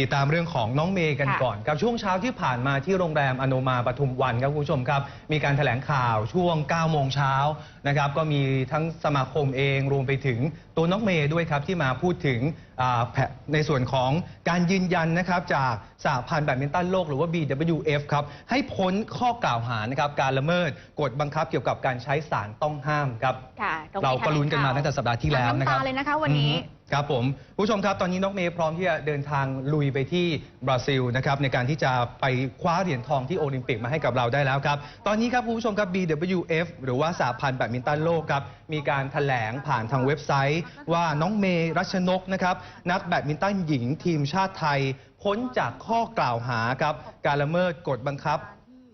ติดตามเรื่องของน้องเมย์กันค่ะก่อนครับช่วงเช้าที่ผ่านมาที่โรงแรมอโนมาปทุมวันครับคุณผู้ชมครับ มีการแถลงข่าวช่วง 9 โมงเช้านะครับก็มีทั้งสมาคมเองรวมไปถึงตัวน้องเมย์ด้วยครับที่มาพูดถึงอ่าแผในส่วนของการยืนยันนะครับจากสหพันธ์แบดมินตันโลกหรือว่า BWF ครับให้พ้นข้อกล่าวหานะครับการละเมิดกฎบังคับเกี่ยวกับการใช้สารต้องห้ามครับค่ะตงเราก็แถลงลุ้นกันมาข่วตั้งแต่สัปดาห์ที่แล้วนะครับทั้งน้ำตาเลยนะคะวันนี้อือฮึ ครับผมผู้ชมครับตอนนี้น้องเมย์พร้อมที่จะเดินทางลุยไปที่บราซิลนะครับในการที่จะไปคว้าเหรียญทองที่โอลิมปิกมาให้กับเราได้แล้วครับ ตอนนี้ครับผู้ชมครับ BWF หรือว่าสหพันธ์แบดมินตันโลกครับมีการแถลงผ่านทางเว็บไซต์ ว่าน้องเมย์รัชนกนะครับนักแบดมินตันหญิงทีมชาติไทย พ้นจากข้อกล่าวหาครับการละเมิดกฎบังคับ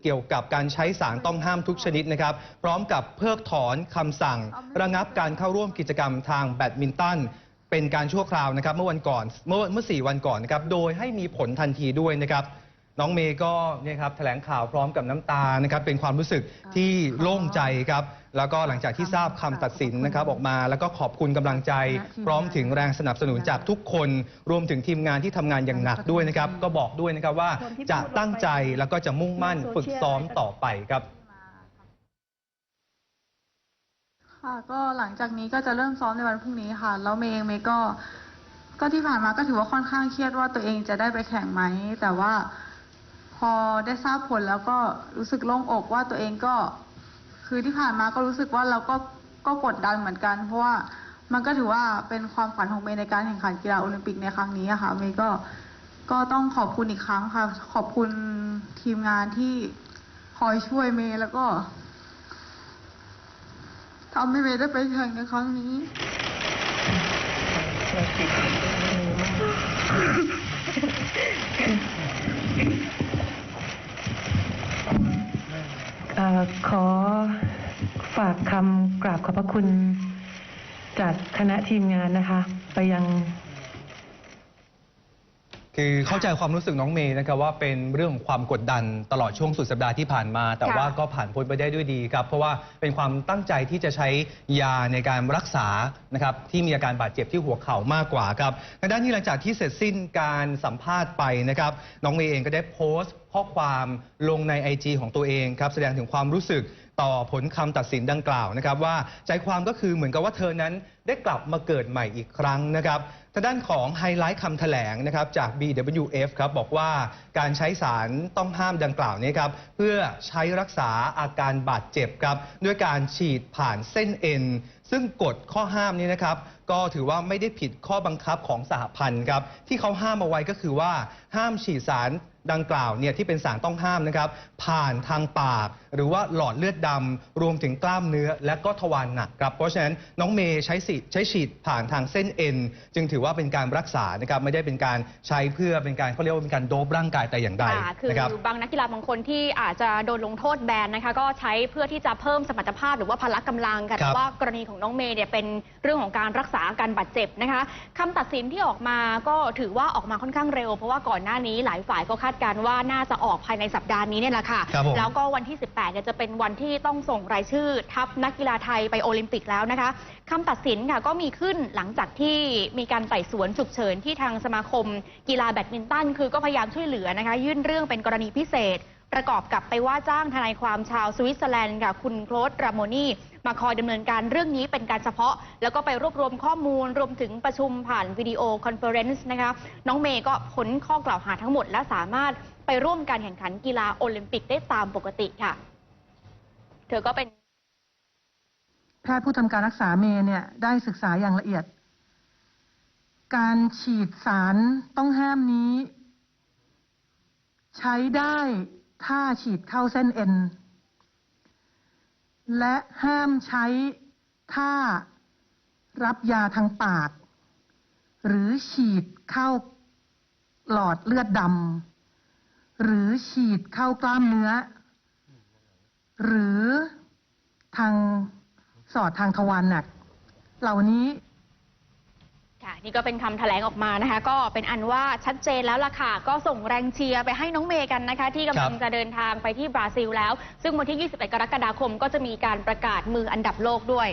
เกี่ยวกับการใช้สารต้องห้ามทุกชนิดนะครับ พร้อมกับเพิกถอนคำสั่ง ระงับการเข้าร่วมกิจกรรมทางแบดมินตัน เป็นการชั่วคราวนะครับเมื่อวันก่อนเมื่อเมื่อสี่วันก่อนนะครับโดยให้มีผลทันทีด้วยนะครับ น้องเมย์ก็เนี่ยครับแถลงข่าวพร้อมกับน้ำตานะครับเป็นความรู้สึกที่โล่งใจครับแล้วก็หลังจากที่ทราบคำตัดสินนะครับออกมา แล้วก็ขอบคุณกำลังใจ พร้อมถึงแรงสนับสนุนจากทุกคน รวมถึงทีมงานที่ทำงานอย่างหนักด้วยนะครับ ก็บอกด้วยนะครับว่าจะตั้งใจแล้วก็จะมุ่งมั่นฝึกซ้อมต่อไปครับ ค่ะก็หลังจากนี้ก็จะเริ่มซ้อมในวันพรุ่งนี้ค่ะ แล้วเมย์เองเมย์ก็ ก็ที่ผ่านมาก็ถือว่าค่อนข้างเครียดว่าตัวเองจะได้ไปแข่งไหม แต่ว่าพอได้ทราบผลแล้วก็รู้สึกโล่งอกว่าตัวเองก็ คือที่ผ่านมาก็รู้สึกว่าเราก็ก็กดดันเหมือนกัน เพราะว่ามันก็ถือว่าเป็นความฝันของเมย์ในการแข่งขันกีฬาโอลิมปิกในครั้งนี้อะค่ะเมย์ก็ก็ต้องขอบคุณอีกครั้งค่ะ ขอบคุณทีมงานที่คอยช่วยเมย์แล้วก็ ทำให้เมย์ได้ไปแข่งในครั้งนี้ เอ่อขอฝากคำกราบขอบพระคุณจากคณะทีมงานนะคะ ไปยัง คือเข้าใจความรู้สึกน้องเมย์นะครับว่าเป็นเรื่องของความกดดันตลอดช่วงสุดสัปดาห์ที่ผ่านมา แต่ค่ะว่าก็ผ่านพ้นไปได้ด้วยดีครับ เพราะว่าเป็นความตั้งใจที่จะใช้ยาในการรักษานะครับที่มีอาการบาดเจ็บที่หัวเข่ามากกว่าครับในด้านที่หลังจากที่เสร็จสิ้นการสัมภาษณ์ไปนะครับน้องเมย์เองก็ได้โพสต์ข้อความลงใน IG ของตัวเองครับแสดงถึงความรู้สึกต่อผลคำตัดสินดังกล่าวนะครับว่าใจความก็คือเหมือนกับว่าเธอนั้นได้กลับมาเกิดใหม่อีกครั้งนะครับ ทางด้านของไฮไลท์คำแถลงนะครับจาก BWF ครับบอกว่าการใช้สารต้องห้ามดังกล่าวนี้ครับเพื่อใช้รักษาอาการบาดเจ็บครับด้วยการฉีดผ่านเส้นเอ็นซึ่งกฎข้อห้ามนี้นะครับ ก็ถือว่าไม่ได้ผิดข้อบังคับของสหพันธ์ครับที่เขาห้ามเอาไว้ก็คือว่าห้ามฉีดสาร ดังกล่าวเนี่ยที่เป็นสารต้องห้ามนะครับ ผ่านทางปาก หรือว่าหลอดเลือดดำรวมถึงกล้ามเนื้อและก็ทวารหนักครับเพราะฉะนั้นน้องเมย์ใช้สิใช้ฉีดผ่านทางเส้นเอ็นจึงถือว่าเป็นการรักษานะครับไม่ได้เป็นการใช้เพื่อเป็นการเขาเรียกว่าเป็นการโดบร่างกายแต่อย่างใดค่ะคือนะครับ บางนักกีฬาบางคนที่อาจจะโดนลงโทษแบนนะคะ ก็ใช้เพื่อที่จะเพิ่มสมรรถภาพหรือว่าพละกำลังกันครับ แต่ว่ากรณีของน้องเมย์เนี่ยเป็นเรื่องของการรักษาอาการบาดเจ็บนะคะคำตัดสินที่ออกมาก็ถือว่าออกมาค่อนข้างเร็ว เพราะว่าก่อนหน้านี้หลายฝ่ายก็คาดการณ์ว่าน่าจะออกภายในสัปดาห์นี้เนี่ยแหละค่ะ ครับผม แล้วก็วันที่ 18เนี่ยจะเป็นวันที่ต้องส่งรายชื่อ ทัพนักกีฬาไทยไปโอลิมปิกแล้วนะคะคำตัดสินค่ะก็มีขึ้นหลังจากที่มีการไต่สวนฉุกเฉินที่ทางสมาคมกีฬาแบดมินตันคือก็พยายามช่วยเหลือนะคะ ยื่นเรื่องเป็นกรณีพิเศษ ประกอบกับไปว่าจ้างทนายความชาวสวิตเซอร์แลนด์ค่ะคุณโคลดรามนีมาคอยดำเนินการเรื่องนี้เป็นการเฉพาะ แล้วก็ไปรวบรวมข้อมูลรวมถึงประชุมผ่านวิดีโอคอนเฟอเรนซ์นะคะน้องเมย์ก็พ้นข้อกล่าวหาทั้งหมด และสามารถไปร่วมการแข่งขันกีฬาโอลิมปิกได้ตามปกติค่ะ เธอก็เป็นแพทย์ผู้ทำการรักษาเมย์เนี่ยได้ศึกษาอย่างละเอียด การฉีดสารต้องห้ามนี้ ใช้ได้ ถ้าฉีดเข้าเส้นเอ็น และห้ามใช้ถ้ารับยาทางปาก หรือฉีดเข้าหลอดเลือดดำหรือฉีดเข้ากล้ามเนื้อ หรือทางสอดทางทวารหนัก เหล่านี้ นี่ก็เป็นคำแถลงออกมานะคะ ก็เป็นอันว่าชัดเจนแล้วล่ะค่ะ ก็ส่งแรงเชียร์ไปให้น้องเมย์กันนะคะ ที่กำลังจะเดินทางไปที่บราซิลแล้ว ซึ่งวันที่ 21 กรกฎาคมก็จะมีการประกาศมืออันดับโลกด้วย